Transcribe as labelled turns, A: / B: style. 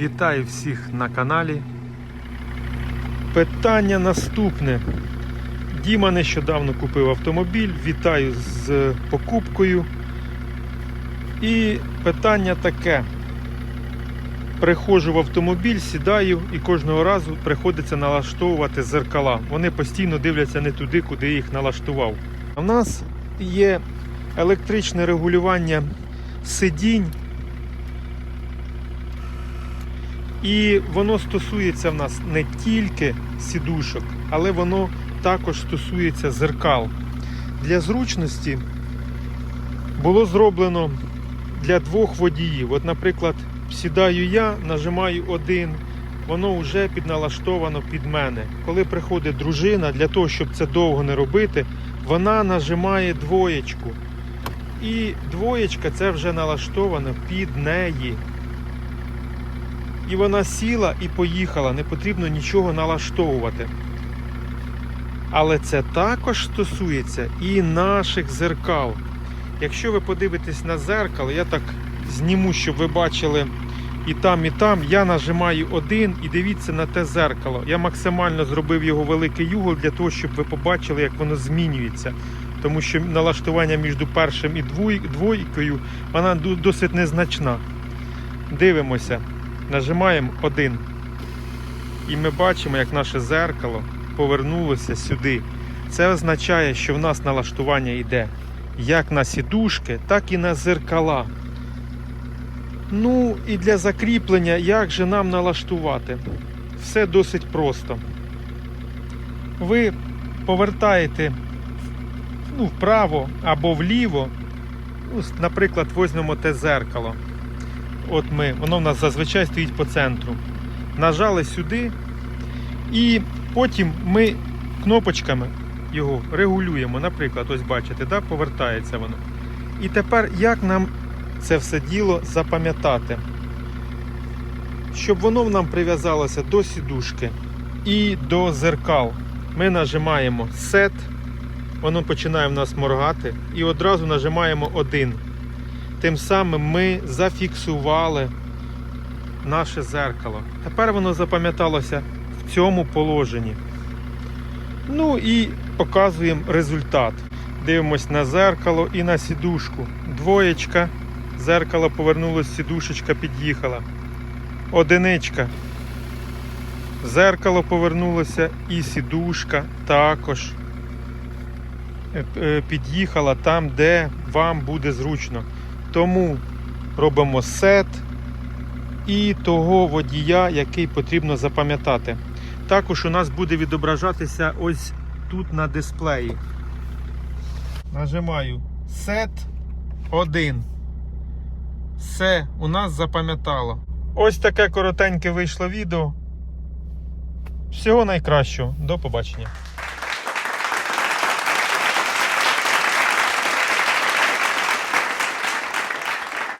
A: Вітаю всіх на каналі. Питання наступне. Діма нещодавно купив автомобіль. Вітаю з покупкою. І питання таке. Приходжу в автомобіль, сідаю і кожного разу приходиться налаштовувати зеркала. Вони постійно дивляться не туди, куди їх налаштував. У нас є електричне регулювання сидінь. І воно стосується в нас не тільки сідушок, але воно також стосується зеркал. Для зручності було зроблено для двох водіїв. От, наприклад, сідаю я, нажимаю один, воно вже підналаштовано під мене. Коли приходить дружина, для того, щоб це довго не робити, вона нажимає двоєчку. І двоєчка це вже налаштовано під неї. І вона сіла і поїхала, не потрібно нічого налаштовувати. Але це також стосується і наших зеркал. Якщо ви подивитесь на зеркало, я так зніму, щоб ви бачили і там, і там, я нажимаю один і дивіться на те зеркало. Я максимально зробив його великий югол для того, щоб ви побачили, як воно змінюється. Тому що налаштування між першим і двойкою вона досить незначна. Дивимося. Нажимаємо один. І ми бачимо, як наше зеркало повернулося сюди. Це означає, що в нас налаштування йде як на сідушки, так і на зеркала. Ну і для закріплення, як же нам налаштувати? Все досить просто. Ви повертаєте ну, вправо або вліво. Ну, наприклад, візьмемо те зеркало. От ми, воно в нас зазвичай стоїть по центру. Нажали сюди, і потім ми кнопочками його регулюємо. Наприклад, ось бачите, да, повертається воно. І тепер як нам це все діло запам'ятати? Щоб воно нам прив'язалося до сідушки і до зеркал. Ми нажимаємо Set, воно починає в нас моргати, і одразу нажимаємо один. Тим самим ми зафіксували наше зеркало. Тепер воно запам'яталося в цьому положенні. Ну і показуємо результат. Дивимось на зеркало і на сідушку. Двоєчка. Зеркало повернулося, сідушечка під'їхала. Одиничка. Зеркало повернулося і сідушка також е, е, під'їхала там, де вам буде зручно. Тому робимо сет і того водія, який потрібно запам'ятати. Також у нас буде відображатися ось тут на дисплеї. Нажимаю Set 1. Все у нас запам'ятало. Ось таке коротеньке вийшло відео. Всього найкращого. До побачення.